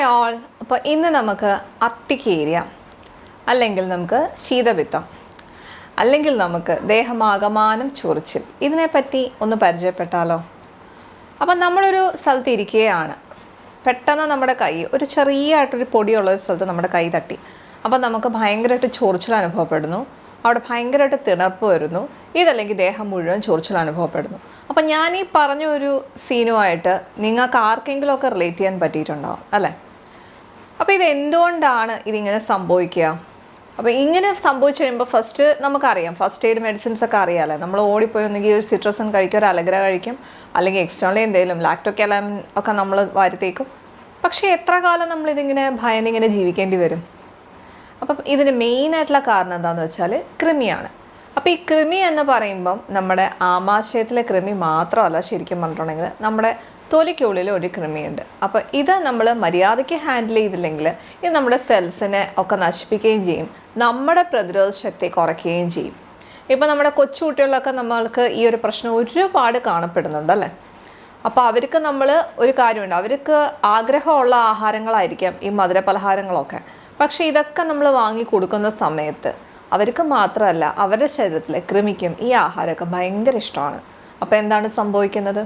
Hi all അപ്പോൾ ഇന്ന് നമുക്ക് അത്തിക്കേരിയ അല്ലെങ്കിൽ നമുക്ക് ശീതപിത്തം അല്ലെങ്കിൽ നമുക്ക് ദേഹമാകമാനം ചൊറിച്ചിൽ. ഇതിനെപ്പറ്റി ഒന്ന് പരിചയപ്പെട്ടാലോ? അപ്പം നമ്മളൊരു സ്ഥലത്ത് ഇരിക്കുകയാണ്. പെട്ടെന്ന് നമ്മുടെ കൈ ഒരു ചെറിയായിട്ടൊരു പൊടിയുള്ള ഒരു സ്ഥലത്ത് നമ്മുടെ കൈ തട്ടി. അപ്പം നമുക്ക് ഭയങ്കരമായിട്ട് ചൊറിച്ചിൽ അനുഭവപ്പെടുന്നു. അവിടെ ഭയങ്കരമായിട്ട് തിണപ്പ് വരുന്നു. ഇതല്ലെങ്കിൽ ദേഹം മുഴുവൻ ചൊറിച്ചിൽ അനുഭവപ്പെടുന്നു. അപ്പം ഞാൻ ഈ പറഞ്ഞ ഒരു സീനുമായിട്ട് നിങ്ങൾക്ക് ആർക്കെങ്കിലുമൊക്കെ റിലേറ്റ് ചെയ്യാൻ പറ്റിയിട്ടുണ്ടാവും അല്ലേ? അപ്പോൾ ഇത് എന്തുകൊണ്ടാണ് ഇതിങ്ങനെ സംഭവിക്കുക? അപ്പോൾ ഇങ്ങനെ സംഭവിച്ചു കഴിയുമ്പോൾ ഫസ്റ്റ് നമുക്കറിയാം. ഫസ്റ്റ് എയ്ഡ് മെഡിസിൻസ് ഒക്കെ അറിയാമല്ലോ നമ്മൾ ഓടിപ്പോയി ഒന്നെങ്കിൽ ഒരു സിട്രസൺ കഴിക്കും ഒരു അലഗ്ര കഴിക്കും അല്ലെങ്കിൽ എക്സ്റ്റേണലി എന്തെങ്കിലും ലാക്ടോക്കാലാം ഒക്കെ നമ്മൾ വരുത്തേക്കും പക്ഷേ എത്ര കാലം നമ്മളിതിങ്ങനെ ഭയന്നിങ്ങനെ ജീവിക്കേണ്ടി വരും? അപ്പം ഇതിന് മെയിൻ ആയിട്ടുള്ള കാരണം എന്താണെന്ന് വെച്ചാൽ കൃമിയാണ്. അപ്പോൾ ഈ കൃമി എന്ന് പറയുമ്പം നമ്മുടെ ആമാശയത്തിലെ കൃമി മാത്രമല്ല ശരിക്കും പറഞ്ഞിട്ടുണ്ടെങ്കിൽ നമ്മുടെ തൊലിക്കുള്ളിൽ ഒരു കൃമിയുണ്ട്. അപ്പോൾ ഇത് നമ്മൾ മര്യാദയ്ക്ക് ഹാൻഡിൽ ചെയ്തില്ലെങ്കിൽ ഇത് നമ്മുടെ സെൽസിനെ ഒക്കെ നശിപ്പിക്കുകയും ചെയ്യും. നമ്മുടെ പ്രതിരോധ ശക്തി കുറയ്ക്കുകയും ചെയ്യും. ഇപ്പോൾ നമ്മുടെ കൊച്ചുകുട്ടികളിലൊക്കെ നമ്മൾക്ക് ഈ ഒരു പ്രശ്നം ഒരുപാട് കാണപ്പെടുന്നുണ്ട് അല്ലേ? അപ്പോൾ അവർക്ക് നമ്മൾ ഒരു കാര്യമുണ്ട്. അവർക്ക് ആഗ്രഹമുള്ള ആഹാരങ്ങളായിരിക്കാം ഈ മധുര മധുരപലഹാരങ്ങളൊക്കെ. പക്ഷേ ഇതൊക്കെ നമ്മൾ വാങ്ങി കൊടുക്കുന്ന സമയത്ത് അവർക്ക് മാത്രമല്ല അവരുടെ ശരീരത്തിലെ കൃമിക്കും ഈ ആഹാരമൊക്കെ ഭയങ്കര ഇഷ്ടമാണ്. അപ്പോൾ എന്താണ് സംഭവിക്കുന്നത്?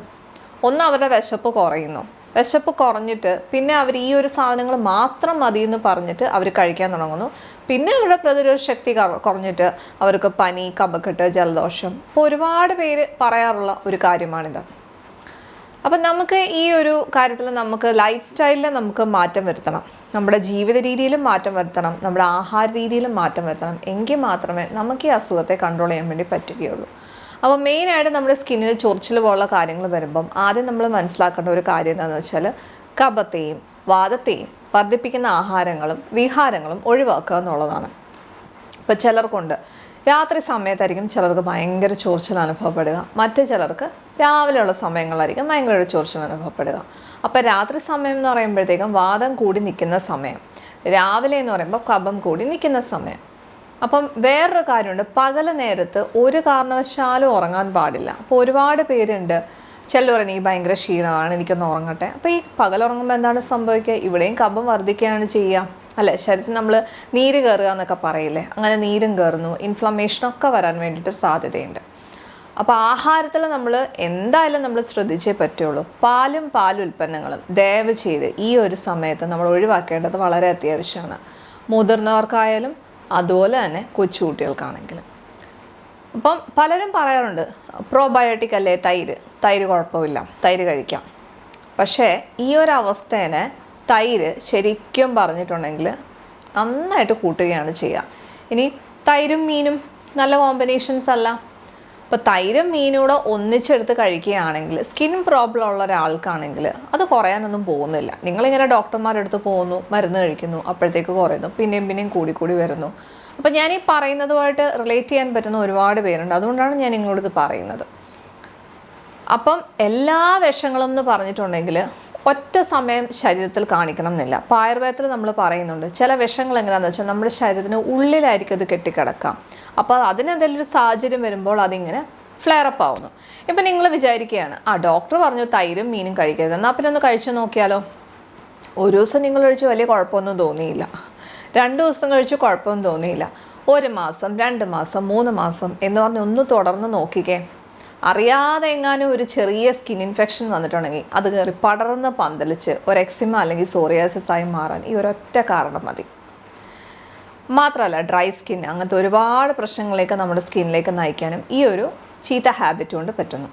ഒന്ന് അവരുടെ വിശപ്പ് കുറയുന്നു. വിശപ്പ് കുറഞ്ഞിട്ട് പിന്നെ അവർ ഈ ഒരു സാധനങ്ങൾ മാത്രം മതി എന്ന് പറഞ്ഞിട്ട് അവർ കഴിക്കാൻ തുടങ്ങുന്നു. പിന്നെ അവരുടെ പ്രതിരോധ ശക്തി കുറഞ്ഞിട്ട് അവർക്ക് പനി കപക്കെട്ട് ജലദോഷം ഇപ്പോൾ ഒരുപാട് പേര് പറയാറുള്ള ഒരു കാര്യമാണിത്. അപ്പം നമുക്ക് ഈ ഒരു കാര്യത്തിൽ നമുക്ക് ലൈഫ് സ്റ്റൈലിൽ നമുക്ക് മാറ്റം വരുത്തണം. നമ്മുടെ ജീവിത രീതിയിലും മാറ്റം വരുത്തണം. നമ്മുടെ ആഹാര രീതിയിലും മാറ്റം വരുത്തണം. എങ്കിൽ മാത്രമേ നമുക്ക് ഈ അസുഖത്തെ കൺട്രോൾ ചെയ്യാൻ വേണ്ടി പറ്റുകയുള്ളൂ. അപ്പോൾ മെയിനായിട്ട് നമ്മുടെ സ്കിന്നിൽ ചൊറിച്ചിൽ പോലുള്ള കാര്യങ്ങൾ വരുമ്പം ആദ്യം നമ്മൾ മനസ്സിലാക്കേണ്ട ഒരു കാര്യം എന്താണെന്ന് വെച്ചാൽ കപത്തെയും വാദത്തെയും വർദ്ധിപ്പിക്കുന്ന ആഹാരങ്ങളും വിഹാരങ്ങളും ഒഴിവാക്കുക എന്നുള്ളതാണ്. ഇപ്പോൾ ചിലർക്കുണ്ട്. രാത്രി സമയത്തായിരിക്കും ചിലർക്ക് ഭയങ്കര ചൊറിച്ചിൽ അനുഭവപ്പെടുക. മറ്റു ചിലർക്ക് രാവിലെയുള്ള സമയങ്ങളായിരിക്കും ഭയങ്കര ഒരു ചൊറിച്ചിൽ അനുഭവപ്പെടുക. അപ്പോൾ രാത്രി സമയം എന്ന് പറയുമ്പോഴത്തേക്കും വാദം കൂടി നിൽക്കുന്ന സമയം. രാവിലെ എന്ന് പറയുമ്പോൾ കപം കൂടി നിൽക്കുന്ന സമയം. അപ്പം വേറൊരു കാര്യമുണ്ട്. പകൽ നേരത്ത് ഒരു കാരണവശാലും ഉറങ്ങാൻ പാടില്ല. അപ്പോൾ ഒരുപാട് പേരുണ്ട്. ചിലർ എനിക്ക് ഭയങ്കര ക്ഷീണമാണ് എനിക്കൊന്ന് ഉറങ്ങട്ടെ. അപ്പോൾ ഈ പകലുറങ്ങുമ്പോൾ എന്താണ് സംഭവിക്കുക? ഇവിടെയും കഫം വർദ്ധിക്കുകയാണ് ചെയ്യുക. അല്ലേ? ശരീരത്തിൽ നമ്മൾ നീര് കയറുക എന്നൊക്കെ പറയില്ലേ? അങ്ങനെ നീരും കയറുന്നു. ഇൻഫ്ലമേഷനൊക്കെ വരാൻ വേണ്ടിയിട്ട് സാധ്യതയുണ്ട്. അപ്പോൾ ആഹാരത്തിൽ നമ്മൾ എന്തായാലും നമ്മൾ ശ്രദ്ധിച്ചേ പറ്റുള്ളൂ. പാലും പാൽ ഉൽപ്പന്നങ്ങളും ദയവ് ചെയ്ത് ഈ ഒരു സമയത്ത് നമ്മൾ ഒഴിവാക്കേണ്ടത് വളരെ അത്യാവശ്യമാണ്. മുതിർന്നവർക്കായാലും അതുപോലെ തന്നെ കൊച്ചുകുട്ടികൾക്കാണെങ്കിലും. അപ്പം പലരും പറയാറുണ്ട് പ്രോബയോട്ടിക് അല്ലേ തൈര്? തൈര് കുഴപ്പമില്ല തൈര് കഴിക്കാം. പക്ഷേ ഈ ഒരു അവസ്ഥേനെ തൈര് ശരിക്കും പറഞ്ഞിട്ടുണ്ടെങ്കിൽ നന്നായിട്ട് കൂട്ടുകയാണ് ചെയ്യുക. ഇനി തൈരും മീനും നല്ല കോമ്പിനേഷൻസ് അല്ല. ഇപ്പോൾ തൈരും മീനും കൂടെ ഒന്നിച്ചെടുത്ത് കഴിക്കുകയാണെങ്കിൽ സ്കിൻ പ്രോബ്ലം ഉള്ള ഒരാൾക്കാണെങ്കിൽ അത് കുറയാനൊന്നും പോകുന്നില്ല. നിങ്ങളിങ്ങനെ ഡോക്ടർമാരുടെ അടുത്ത് പോകുന്നു മരുന്ന് കഴിക്കുന്നു അപ്പോഴത്തേക്ക് കുറയുന്നു പിന്നെയും പിന്നെയും കൂടി കൂടി വരുന്നു. അപ്പോൾ ഞാൻ ഈ പറയുന്നതുമായിട്ട് റിലേറ്റ് ചെയ്യാൻ പറ്റുന്ന ഒരുപാട് പേരുണ്ട്. അതുകൊണ്ടാണ് ഞാൻ നിങ്ങളോട് ഇത് പറയുന്നത്. അപ്പം എല്ലാ വിഷങ്ങളും എന്ന് പറഞ്ഞിട്ടുണ്ടെങ്കിൽ ഒറ്റ സമയം ശരീരത്തിൽ കാണിക്കണം എന്നില്ല. അപ്പോൾ ആയുർവേദത്തിൽ നമ്മൾ പറയുന്നുണ്ട് ചില വിഷങ്ങൾ എങ്ങനെയാണെന്ന് വെച്ചാൽ നമ്മുടെ ശരീരത്തിന് ഉള്ളിലായിരിക്കും അത് കെട്ടിക്കിടക്കാം. അപ്പോൾ അതിനെന്തെങ്കിലും ഒരു സാഹചര്യം വരുമ്പോൾ അതിങ്ങനെ ഫ്ലെയർ അപ്പ് ആവുന്നു. ഇപ്പം നിങ്ങൾ വിചാരിക്കുകയാണ് ആ ഡോക്ടർ പറഞ്ഞു തൈരും മീനും കഴിക്കരുത് എന്നാൽ പിന്നെ ഒന്ന് കഴിച്ചു നോക്കിയാലോ? ഒരു ദിവസം നിങ്ങൾ കഴിച്ചു വലിയ കുഴപ്പമൊന്നും തോന്നിയില്ല. രണ്ട് ദിവസം കഴിച്ചു കുഴപ്പമൊന്നും തോന്നിയില്ല. ഒരു മാസം രണ്ട് മാസം മൂന്ന് മാസം എന്ന് പറഞ്ഞ് ഒന്ന് തുടർന്ന് നോക്കിക്കേ. അറിയാതെ എങ്ങാനും ഒരു ചെറിയ സ്കിൻ ഇൻഫെക്ഷൻ വന്നിട്ടുണ്ടെങ്കിൽ അത് കയറി പടർന്ന് പന്തലിച്ച് ഒരു എക്സിമ അല്ലെങ്കിൽ സോറിയാസിസ് ആയി മാറാൻ ഈ ഒരൊറ്റ കാരണം മതി. മാത്രമല്ല ഡ്രൈ സ്കിൻ അങ്ങനത്തെ ഒരുപാട് പ്രശ്നങ്ങളിലേക്ക് നമ്മുടെ സ്കിന്നിലേക്ക് നയിക്കാനും ഈ ഒരു ചീത്ത ഹാബിറ്റ് കൊണ്ട് പറ്റുന്നു.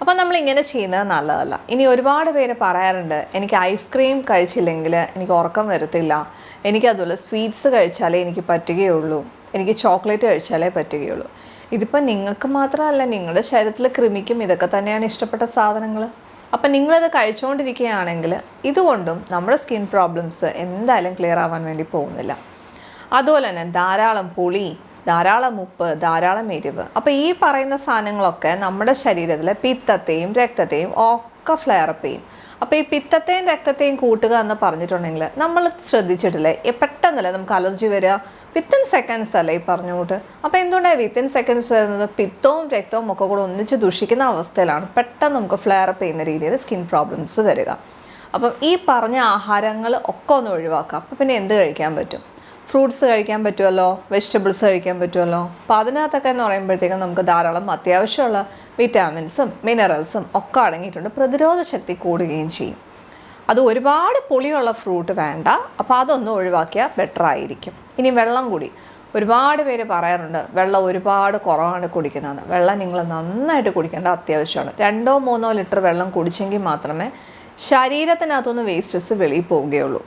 അപ്പോൾ നമ്മൾ ഇങ്ങനെ ചെയ്യുന്നത് നല്ലതല്ല. ഇനി ഒരുപാട് പേര് പറയാറുണ്ട് എനിക്ക് ഐസ്ക്രീം കഴിച്ചില്ലെങ്കിൽ എനിക്ക് ഉറക്കം വരത്തില്ല. എനിക്കതുപോലെ സ്വീറ്റ്സ് കഴിച്ചാലേ എനിക്ക് പറ്റുകയുള്ളൂ. എനിക്ക് ചോക്ലേറ്റ് കഴിച്ചാലേ പറ്റുകയുള്ളൂ. ഇതിപ്പോൾ നിങ്ങൾക്ക് മാത്രമല്ല നിങ്ങളുടെ ശരീരത്തിൽ കൃമിക്കും ഇതൊക്കെ തന്നെയാണ് ഇഷ്ടപ്പെട്ട സാധനങ്ങൾ അപ്പം നിങ്ങളത് കഴിച്ചുകൊണ്ടിരിക്കുകയാണെങ്കിൽ ഇതുകൊണ്ടും നമ്മുടെ സ്കിൻ പ്രോബ്ലംസ് എന്തായാലും ക്ലിയർ ആവാൻ വേണ്ടി പോകുന്നില്ല. അതുപോലെ തന്നെ ധാരാളം പുളി ധാരാളം ഉപ്പ് ധാരാളം എരിവ്. അപ്പോൾ ഈ പറയുന്ന സാധനങ്ങളൊക്കെ നമ്മുടെ ശരീരത്തിലെ പിത്തത്തെയും രക്തത്തെയും ഒക്കെ ഫ്ലെയറപ്പ് ചെയ്യും. അപ്പോൾ ഈ പിത്തത്തെയും രക്തത്തെയും കൂട്ടുക എന്ന് പറഞ്ഞിട്ടുണ്ടെങ്കിൽ നമ്മൾ ശ്രദ്ധിച്ചിട്ടില്ലേ? പെട്ടെന്നല്ലേ നമുക്ക് അലർജി വരിക? വിത്തിൻ സെക്കൻഡ്സ് അല്ലേ ഈ പറഞ്ഞുകൊണ്ട് അപ്പോൾ എന്തുകൊണ്ടാണ് വിത്തിൻ സെക്കൻഡ്സ് വരുന്നത്? പിത്തവും രക്തവും ഒക്കെ കൂടെ ഒന്നിച്ച് ദുഷിക്കുന്ന അവസ്ഥയിലാണ് പെട്ടെന്ന് നമുക്ക് ഫ്ലെയറപ്പ് ചെയ്യുന്ന രീതിയിൽ സ്കിൻ പ്രോബ്ലംസ് വരിക. അപ്പം ഈ പറഞ്ഞ ആഹാരങ്ങൾ ഒക്കെ ഒന്ന് ഒഴിവാക്കുക. അപ്പം പിന്നെ എന്ത് കഴിക്കാൻ പറ്റും? ഫ്രൂട്ട്സ് കഴിക്കാൻ പറ്റുമല്ലോ? വെജിറ്റബിൾസ് കഴിക്കാൻ പറ്റുമല്ലോ? അപ്പോൾ അതിനകത്തൊക്കെ എന്ന് പറയുമ്പോഴത്തേക്കും നമുക്ക് ധാരാളം അത്യാവശ്യമുള്ള വിറ്റാമിൻസും മിനറൽസും ഒക്കെ അടങ്ങിയിട്ടുണ്ട്. പ്രതിരോധ ശക്തി കൂടുകയും ചെയ്യും. അത് ഒരുപാട് പുളിയുള്ള ഫ്രൂട്ട് വേണ്ട. അപ്പോൾ അതൊന്നും ഒഴിവാക്കിയാൽ ബെറ്റർ ആയിരിക്കും. ഇനി വെള്ളം കൂടി. ഒരുപാട് പേര് പറയാറുണ്ട് വെള്ളം ഒരുപാട് കുറവാണ് കുടിക്കുന്നതെന്ന്. വെള്ളം നിങ്ങൾ നന്നായിട്ട് കുടിക്കേണ്ട അത്യാവശ്യമാണ്. രണ്ടോ മൂന്നോ ലിറ്റർ വെള്ളം കുടിച്ചെങ്കിൽ മാത്രമേ ശരീരത്തിനകത്തുനിന്ന് വേസ്റ്റസ് വെളിയിൽ പോവുകയുള്ളൂ.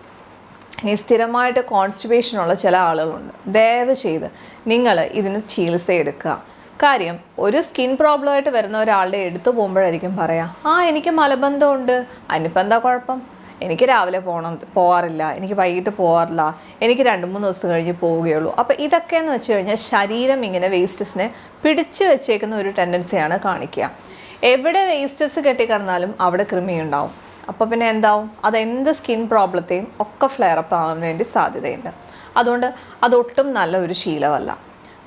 ഇനി സ്ഥിരമായിട്ട് കോൺസ്റ്റിപേഷനുള്ള ചില ആളുകളുണ്ട്. ദയവ് ചെയ്ത് നിങ്ങൾ ഇതിന് ചികിത്സ എടുക്കുക. കാര്യം ഒരു സ്കിൻ പ്രോബ്ലമായിട്ട് വരുന്ന ഒരാളുടെ എടുത്തു പോകുമ്പോഴായിരിക്കും പറയാം ആ എനിക്ക് മലബന്ധമുണ്ട്. അതിനിപ്പോൾ എന്താ കുഴപ്പം? എനിക്ക് രാവിലെ പോകണം പോകാറില്ല എനിക്ക് വൈകിട്ട് പോകാറില്ല എനിക്ക് രണ്ട് മൂന്ന് ദിവസം കഴിഞ്ഞ് പോവുകയുള്ളൂ. അപ്പോൾ ഇതൊക്കെ എന്ന് വെച്ച് കഴിഞ്ഞാൽ ശരീരം ഇങ്ങനെ വേസ്റ്റസിനെ പിടിച്ചു വെച്ചേക്കുന്ന ഒരു ടെൻഡൻസിയാണ് കാണിക്കുക. എവിടെ വേസ്റ്റസ് കെട്ടിക്കിടന്നാലും അവിടെ കൃമി ഉണ്ടാവും അപ്പോൾ പിന്നെ എന്താവും? അതെന്ത് സ്കിൻ പ്രോബ്ലത്തെയും ഒക്കെ ഫ്ലെയറപ്പ് ആവാൻ വേണ്ടി സാധ്യതയുണ്ട്. അതുകൊണ്ട് അതൊട്ടും നല്ല ഒരു ശീലമല്ല.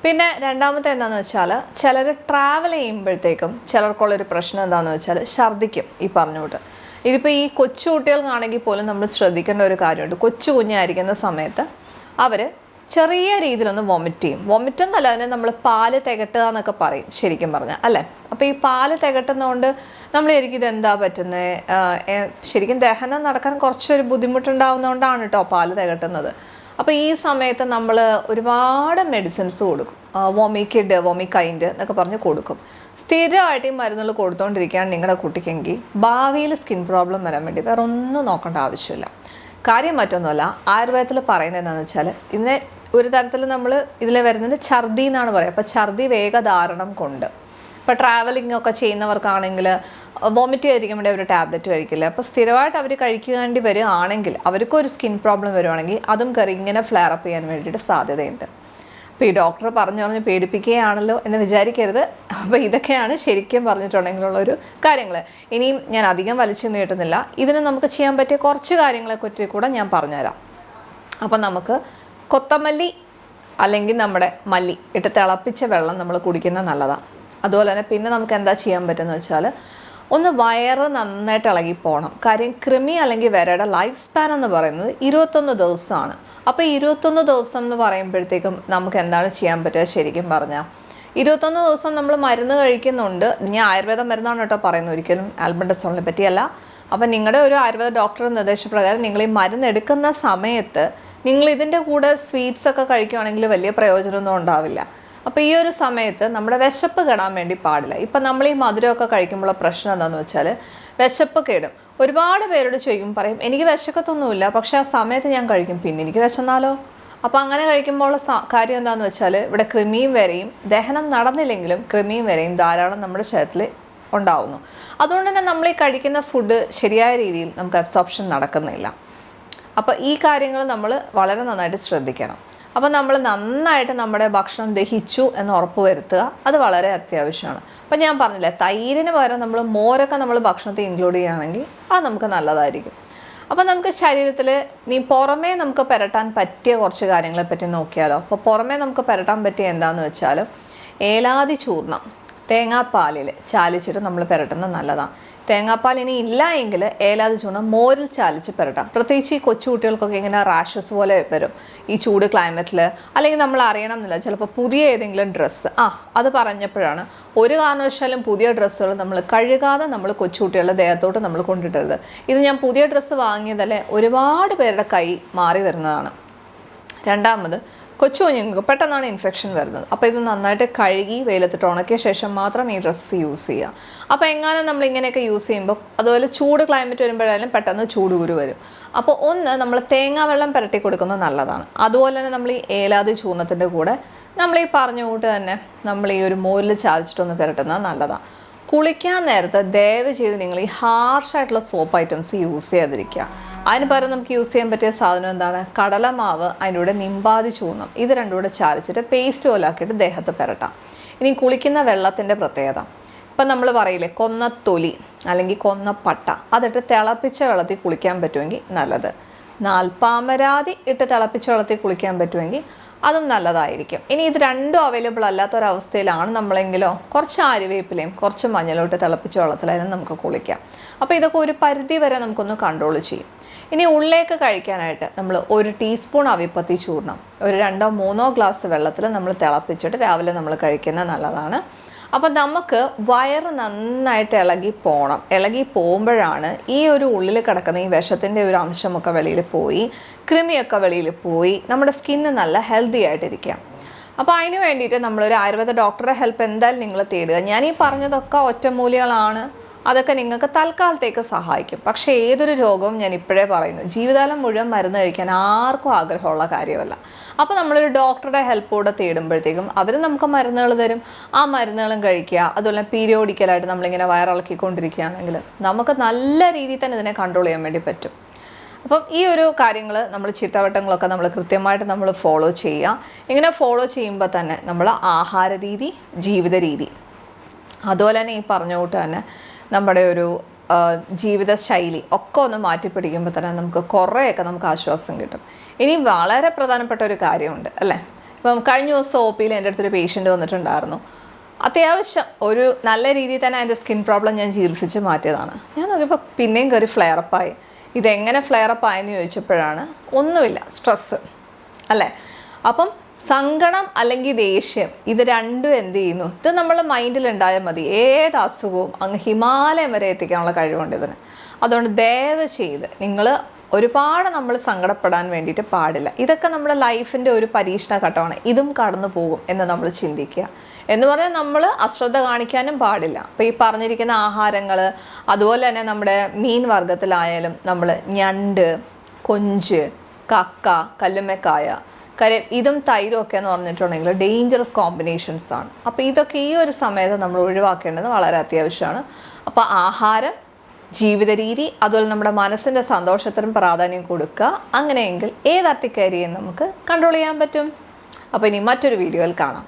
പിന്നെ രണ്ടാമത്തെ എന്താണെന്ന് വെച്ചാൽ ചിലർ ട്രാവൽ ചെയ്യുമ്പോഴത്തേക്കും ചിലർക്കുള്ളൊരു പ്രശ്നം എന്താണെന്ന് വെച്ചാൽ ഛർദ്ദിക്കും ഈ പറഞ്ഞുകൊണ്ട്. ഇതിപ്പോൾ ഈ കൊച്ചു കുട്ടികൾക്കാണെങ്കിൽ പോലും നമ്മൾ ശ്രദ്ധിക്കേണ്ട ഒരു കാര്യമുണ്ട്. കൊച്ചു കുഞ്ഞായിരിക്കുന്ന സമയത്ത് അവർ ചെറിയ രീതിയിലൊന്ന് വൊമിറ്റ് ചെയ്യും. വൊമിറ്റ് എന്നല്ല അതിനെ നമ്മൾ പാൽ തികട്ടുക എന്നൊക്കെ പറയും ശരിക്കും പറഞ്ഞാൽ അല്ലേ? അപ്പോൾ ഈ പാൽ തികട്ടുന്നതുകൊണ്ട് നമ്മൾ ശരിക്കും ഇതെന്താ പറ്റുന്നത് ശരിക്കും ദഹനം നടക്കാൻ കുറച്ചൊരു ബുദ്ധിമുട്ടുണ്ടാവുന്നതുകൊണ്ടാണ് കേട്ടോ പാൽ തികട്ടുന്നത്. അപ്പോൾ ഈ സമയത്ത് നമ്മൾ ഒരുപാട് മെഡിസിൻസ് കൊടുക്കും. വോമിക്കിഡ് വോമിക്കൈൻഡ് എന്നൊക്കെ പറഞ്ഞ് കൊടുക്കും. സ്ഥിരമായിട്ട് ഈ മരുന്നുകൾ കൊടുത്തുകൊണ്ടിരിക്കുകയാണ് നിങ്ങളുടെ കുട്ടിക്കെങ്കിൽ ഭാവിയിൽ സ്കിൻ പ്രോബ്ലം വരാൻ വേണ്ടി വേറെ ഒന്നും നോക്കേണ്ട ആവശ്യമില്ല. കാര്യം മറ്റൊന്നുമല്ല ആയുർവേദത്തിൽ പറയുന്നത് എന്താണെന്ന് വെച്ചാൽ ഇതിനെ ഒരു തരത്തിൽ നമ്മൾ ഇതിൽ വരുന്നത് ഛർദി എന്നാണ് പറയുക. അപ്പോൾ ഛർദി വേഗധാരണം കൊണ്ട്. ഇപ്പോൾ ട്രാവലിംഗ് ഒക്കെ ചെയ്യുന്നവർക്കാണെങ്കിൽ വോമിറ്റ് ചെയ്തിരിക്കുമ്പോൾ ഒരു ടാബ്ലറ്റ് കഴിക്കില്ല അപ്പോൾ സ്ഥിരമായിട്ട് അവർ കഴിക്കേണ്ടി വരികയാണെങ്കിൽ അവർക്കൊരു സ്കിൻ പ്രോബ്ലം വരുവാണെങ്കിൽ അതും കയറി ഇങ്ങനെ ഫ്ലെയർ അപ്പ് ചെയ്യാൻ വേണ്ടിയിട്ട് സാധ്യതയുണ്ട്. അപ്പോൾ ഈ ഡോക്ടർ പറഞ്ഞു പറഞ്ഞ് പേടിപ്പിക്കുകയാണല്ലോ എന്ന് വിചാരിക്കരുത്. അപ്പോൾ ഇതൊക്കെയാണ് ശരിക്കും പറഞ്ഞിട്ടുണ്ടെങ്കിലുള്ള ഒരു കാര്യങ്ങൾ ഇനിയും ഞാൻ അധികം വലിച്ചു നീട്ടുന്നില്ല. ഇതിന് നമുക്ക് ചെയ്യാൻ പറ്റിയ കുറച്ച് കാര്യങ്ങളെ പറ്റി കൂടെ ഞാൻ പറഞ്ഞുതരാം. അപ്പോൾ നമുക്ക് കൊത്തമല്ലി അല്ലെങ്കിൽ നമ്മുടെ മല്ലി ഇട്ട് തിളപ്പിച്ച വെള്ളം നമ്മൾ കുടിക്കുന്നത് നല്ലതാണ്. അതുപോലെ തന്നെ പിന്നെ നമുക്ക് എന്താ ചെയ്യാൻ പറ്റുന്ന വെച്ചാൽ ഒന്ന് വയറ് നന്നായിട്ട് ഇളകി പോകണം. കാര്യം കൃമി അല്ലെങ്കിൽ വിരയുടെ ലൈഫ് സ്പാൻ എന്ന് പറയുന്നത് ഇരുപത്തൊന്ന് ദിവസമാണ്. അപ്പോൾ ഇരുപത്തൊന്ന് ദിവസം എന്ന് പറയുമ്പോഴത്തേക്കും നമുക്ക് എന്താണ് ചെയ്യാൻ പറ്റുക ശരിക്കും പറഞ്ഞാൽ ഇരുപത്തൊന്ന് ദിവസം നമ്മൾ മരുന്ന് കഴിക്കുന്നുണ്ട്. ഞാൻ ആയുർവേദ മരുന്നാണ് കേട്ടോ പറയുന്നത് ഒരിക്കലും. ആൽബൻഡസോളിനെ പറ്റിയല്ല. അപ്പം നിങ്ങളുടെ ഒരു ആയുർവേദ ഡോക്ടറുടെ നിർദ്ദേശപ്രകാരം നിങ്ങൾ ഈ മരുന്ന് എടുക്കുന്ന സമയത്ത് നിങ്ങൾ ഇതിന്റെ കൂടെ സ്വീറ്റ്സ് ഒക്കെ കഴിക്കുകയാണെങ്കിൽ വലിയ പ്രയോജനമൊന്നും ഉണ്ടാവില്ല. അപ്പോൾ ഈ ഒരു സമയത്ത് നമ്മുടെ വിശപ്പ് കെടാൻ വേണ്ടി പാടില്ല. ഇപ്പം നമ്മൾ ഈ മധുരമൊക്കെ കഴിക്കുമ്പോൾ പ്രശ്നം എന്താണെന്ന് വെച്ചാൽ വിശപ്പ് കേടും. ഒരുപാട് പേരോട് ചോദിക്കും പറയും എനിക്ക് വിശക്കത്തൊന്നുമില്ല പക്ഷേ ആ സമയത്ത് ഞാൻ കഴിക്കും. പിന്നെ എനിക്ക് വിശന്നാലോ? അപ്പോൾ അങ്ങനെ കഴിക്കുമ്പോൾ ഉള്ള കാര്യം എന്താണെന്ന് വെച്ചാൽ ഇവിടെ കൃമിയും വരെയും ദഹനം നടന്നില്ലെങ്കിലും കൃമിയും വരെയും ധാരാളം നമ്മുടെ ശരീരത്തിൽ ഉണ്ടാവുന്നു. അതുകൊണ്ട് തന്നെ നമ്മൾ ഈ കഴിക്കുന്ന ഫുഡ് ശരിയായ രീതിയിൽ നമുക്ക് അബ്സോപ്ഷൻ നടക്കുന്നില്ല. അപ്പോൾ ഈ കാര്യങ്ങൾ നമ്മൾ വളരെ നന്നായിട്ട് ശ്രദ്ധിക്കണം. അപ്പോൾ നമ്മൾ നന്നായിട്ട് നമ്മുടെ ഭക്ഷണം ദഹിച്ചു എന്ന് ഉറപ്പ് വരുത്തുക. അത് വളരെ അത്യാവശ്യമാണ്. അപ്പം ഞാൻ പറഞ്ഞില്ലേ തൈരിന് പകരം നമ്മൾ മോരൊക്കെ നമ്മൾ ഭക്ഷണത്തിൽ ഇൻക്ലൂഡ് ചെയ്യുകയാണെങ്കിൽ അത് നമുക്ക് നല്ലതായിരിക്കും. അപ്പോൾ നമുക്ക് ശരീരത്തിൽ നീ പുറമേ നമുക്ക് പുരട്ടാൻ പറ്റിയ കുറച്ച് കാര്യങ്ങളെ പറ്റി നോക്കിയാലോ? അപ്പോൾ പുറമേ നമുക്ക് പുരട്ടാൻ പറ്റിയ എന്താണെന്ന് വെച്ചാൽ ഏലാതി ചൂർണം തേങ്ങാപ്പാലിൽ ചാലിച്ചിട്ട് നമ്മൾ പുരട്ടുന്നത് നല്ലതാണ് തേങ്ങാപ്പാൽ ഇനി ഇല്ല എങ്കിൽ ഏലാത് ചൂണ് മോരിൽ ചാലിച്ച് പുരട്ടാം. പ്രത്യേകിച്ച് ഈ കൊച്ചു കുട്ടികൾക്കൊക്കെ ഇങ്ങനെ റാഷസ് പോലെ വരും. ഈ ചൂട് ക്ലൈമറ്റിൽ അല്ലെങ്കിൽ നമ്മൾ അറിയണം എന്നില്ല ചിലപ്പോൾ പുതിയ ഏതെങ്കിലും ഡ്രസ്സ്. ആ അത് പറഞ്ഞപ്പോഴാണ്. ഒരു കാരണവശാലും പുതിയ ഡ്രസ്സുകൾ നമ്മൾ കഴുകാതെ നമ്മൾ കൊച്ചുകുട്ടികളുടെ ദേഹത്തോട്ട് നമ്മൾ കൊണ്ടിട്ടരുത്. ഇത് ഞാൻ പുതിയ ഡ്രസ്സ് വാങ്ങിയതല്ലേ ഒരുപാട് പേരുടെ കൈ മാറി വരുന്നതാണ്. രണ്ടാമത് കൊച്ചു കുഞ്ഞുങ്ങൾക്ക് പെട്ടെന്നാണ് ഇൻഫെക്ഷൻ വരുന്നത്. അപ്പോൾ ഇത് നന്നായിട്ട് കഴുകി വെയിലത്തിട്ട് ഉണക്കിയ ശേഷം മാത്രം ഈ ഡ്രസ്സ് യൂസ് ചെയ്യുക. അപ്പോൾ എങ്ങാനും നമ്മൾ ഇങ്ങനെയൊക്കെ യൂസ് ചെയ്യുമ്പോൾ അതുപോലെ ചൂട് ക്ലൈമറ്റ് വരുമ്പോഴായാലും പെട്ടെന്ന് ചൂട് കുരു വരും. അപ്പോൾ ഒന്ന് നമ്മൾ തേങ്ങാ വെള്ളം പുരട്ടി കൊടുക്കുന്നത് നല്ലതാണ്. അതുപോലെ തന്നെ നമ്മൾ ഈ ഏലാതി ചൂർണത്തിന്റെ കൂടെ നമ്മൾ ഈ പറഞ്ഞ കൂട്ട് തന്നെ നമ്മൾ ഈ ഒരു മോരിൽ ചാലിച്ചിട്ടൊന്ന് പുരട്ടുന്നത് നല്ലതാണ് കുളിക്കാൻ നേരത്തെ ദയവ് ചെയ്ത് നിങ്ങൾ ഈ ഹാർഷായിട്ടുള്ള സോപ്പ് ഐറ്റംസ് യൂസ് ചെയ്യാതിരിക്കുക. അതിന് പകരം നമുക്ക് യൂസ് ചെയ്യാൻ പറ്റിയ സാധനം എന്താണ്? കടലമാവ് അതിന്റെ കൂടെ നിമ്പാതി ചൂർണം. ഇത് രണ്ടും കൂടെ ചാലിച്ചിട്ട് പേസ്റ്റ് പോലാക്കിയിട്ട് ദേഹത്ത് പുരട്ടാം. ഇനി കുളിക്കുന്ന വെള്ളത്തിന്റെ പ്രത്യേകത. ഇപ്പം നമ്മൾ പറയില്ലേ കൊന്ന തൊലി അല്ലെങ്കിൽ കൊന്ന പട്ട അതിട്ട് തിളപ്പിച്ച വെള്ളത്തിൽ കുളിക്കാൻ പറ്റുമെങ്കിൽ നല്ലത്. നാൽപ്പാമരാതി ഇട്ട് തിളപ്പിച്ച വെള്ളത്തിൽ കുളിക്കാൻ പറ്റുമെങ്കിൽ അതും നല്ലതായിരിക്കും. ഇനി ഇത് രണ്ടും അവൈലബിൾ അല്ലാത്തൊരവസ്ഥയിലാണ് നമ്മളെങ്കിലോ കുറച്ച് ആര്യവേപ്പിലയും കുറച്ച് മഞ്ഞളോട്ട് തിളപ്പിച്ച വെള്ളത്തിലായാലും നമുക്ക് കുളിക്കാം. അപ്പോൾ ഇതൊക്കെ ഒരു പരിധി വരെ നമുക്കൊന്ന് കൺട്രോൾ ചെയ്യും. ഇനി ഉള്ളിലേക്ക് കഴിക്കാനായിട്ട് നമ്മൾ ഒരു ടീസ്പൂൺ അവിപ്പത്തി ചൂർണം. ഒരു രണ്ടോ മൂന്നോ ഗ്ലാസ് വെള്ളത്തിൽ നമ്മൾ തിളപ്പിച്ചിട്ട് രാവിലെ നമ്മൾ കഴിക്കുന്നത് നല്ലതാണ്. അപ്പം നമുക്ക് വയറ് നന്നായിട്ട് ഇളകി പോകണം ഇളകി പോകുമ്പോഴാണ് ഈ ഒരു ഉള്ളിൽ കിടക്കുന്ന ഈ വിഷത്തിന്റെ ഒരു അംശമൊക്കെ വെളിയിൽ പോയി കൃമിയൊക്കെ വെളിയിൽ പോയി നമ്മുടെ സ്കിന്ന് നല്ല ഹെൽത്തി ആയിട്ടിരിക്കാം അപ്പോൾ അതിന് വേണ്ടിയിട്ട് നമ്മളൊരു ആയുർവേദ ഡോക്ടറെ ഹെൽപ്പ് എന്തായാലും നിങ്ങൾ തേടുക. ഞാൻ ഈ പറഞ്ഞതൊക്കെ ഒറ്റമൂലികളാണ്. അതൊക്കെ നിങ്ങൾക്ക് തൽക്കാലത്തേക്ക് സഹായിക്കും. പക്ഷേ ഏതൊരു രോഗവും ഞാൻ ഇപ്പോഴേ പറയുന്നു. ജീവിതകാലം മുഴുവൻ മരുന്ന് കഴിക്കാൻ ആർക്കും ആഗ്രഹമുള്ള കാര്യമല്ല. അപ്പോൾ നമ്മളൊരു ഡോക്ടറുടെ ഹെൽപ്പോടെ തേടുമ്പോഴത്തേക്കും അവർ നമുക്ക് മരുന്നുകൾ തരും. ആ മരുന്നുകളും കഴിക്കുക അതുപോലെ പീരിയോഡിക്കലായിട്ട് നമ്മളിങ്ങനെ വയറിളക്കിക്കൊണ്ടിരിക്കുകയാണെങ്കിൽ നമുക്ക് നല്ല രീതിയിൽ തന്നെ ഇതിനെ കൺട്രോൾ ചെയ്യാൻ വേണ്ടി പറ്റും. അപ്പം ഈ ഒരു കാര്യങ്ങൾ നമ്മൾ ചിട്ടവട്ടങ്ങളൊക്കെ നമ്മൾ കൃത്യമായിട്ട് നമ്മൾ ഫോളോ ചെയ്യുക. ഇങ്ങനെ ഫോളോ ചെയ്യുമ്പോൾ തന്നെ നമ്മൾ ആഹാര രീതി ജീവിത രീതി. അതുപോലെ തന്നെ ഈ പറഞ്ഞ തന്നെ നമ്മുടെ ഒരു ജീവിത ശൈലി ഒക്കെ ഒന്ന് മാറ്റി പിടിക്കുമ്പോൾ തന്നെ നമുക്ക് കുറേയൊക്കെ നമുക്ക് ആശ്വാസം കിട്ടും. ഇനി വളരെ പ്രധാനപ്പെട്ട ഒരു കാര്യമുണ്ട് അല്ലേ? ഇപ്പം കഴിഞ്ഞ ദിവസം ഒ പിയിൽ എന്റെ അടുത്തൊരു പേഷ്യന്റ് വന്നിട്ടുണ്ടായിരുന്നു. അത്യാവശ്യം ഒരു നല്ല രീതിയിൽ തന്നെ അതിന്റെ സ്കിൻ പ്രോബ്ലം ഞാൻ ചികിത്സിച്ച് മാറ്റിയതാണ്. ഞാൻ നോക്കിയപ്പോൾ പിന്നെയും കയറി ഫ്ലെയറപ്പായി ഇതെങ്ങനെ ഫ്ലെയറപ്പ് ആയെന്ന് ചോദിച്ചപ്പോഴാണ് ഒന്നുമില്ല സ്ട്രെസ്സ് അല്ലേ? അപ്പം സങ്കടം അല്ലെങ്കിൽ ദേഷ്യം ഇത് രണ്ടും എന്ത് ചെയ്യുന്നു? ഇത് നമ്മൾ മൈൻഡിൽ ഉണ്ടായാൽ മതി. ഏത് അസുഖവും അങ്ങ് ഹിമാലയം വരെ എത്തിക്കാനുള്ള കഴിവുണ്ട് ഇതിന്. അതുകൊണ്ട് ദയവ് ചെയ്ത് നിങ്ങൾ ഒരുപാട് നമ്മൾ സങ്കടപ്പെടാൻ വേണ്ടിയിട്ട് പാടില്ല. ഇതൊക്കെ നമ്മുടെ ലൈഫിന്റെ ഒരു പരീക്ഷണ ഘട്ടമാണ് ഇതും കടന്നു പോകും എന്ന് നമ്മൾ ചിന്തിക്കുക. എന്ന് പറഞ്ഞാൽ നമ്മൾ അശ്രദ്ധ കാണിക്കാനും പാടില്ല. അപ്പോൾ ഈ പറഞ്ഞിരിക്കുന്ന ആഹാരങ്ങൾ അതുപോലെ തന്നെ നമ്മുടെ മീൻ വർഗത്തിലായാലും നമ്മൾ ഞണ്ട് കൊഞ്ച് കക്ക കല്ലുമ്മക്കായ കാര്യം ഇതും തൈരും ഒക്കെ എന്ന് പറഞ്ഞിട്ടുണ്ടെങ്കിൽ ഡേഞ്ചറസ് കോമ്പിനേഷൻസ് ആണ്. അപ്പോൾ ഇതൊക്കെ ഈ ഒരു സമയത്ത് നമ്മൾ ഒഴിവാക്കേണ്ടത് വളരെ അത്യാവശ്യമാണ്. അപ്പോൾ ആഹാരം ജീവിത രീതി അതുപോലെ നമ്മുടെ മനസ്സിന്റെ സന്തോഷത്തിനും പ്രാധാന്യം കൊടുക്കുക. അങ്ങനെയെങ്കിൽ ഏത് അട്ടിക്കരിയും നമുക്ക് കൺട്രോൾ ചെയ്യാൻ പറ്റും? അപ്പോൾ ഇനി മറ്റൊരു വീഡിയോയിൽ കാണാം.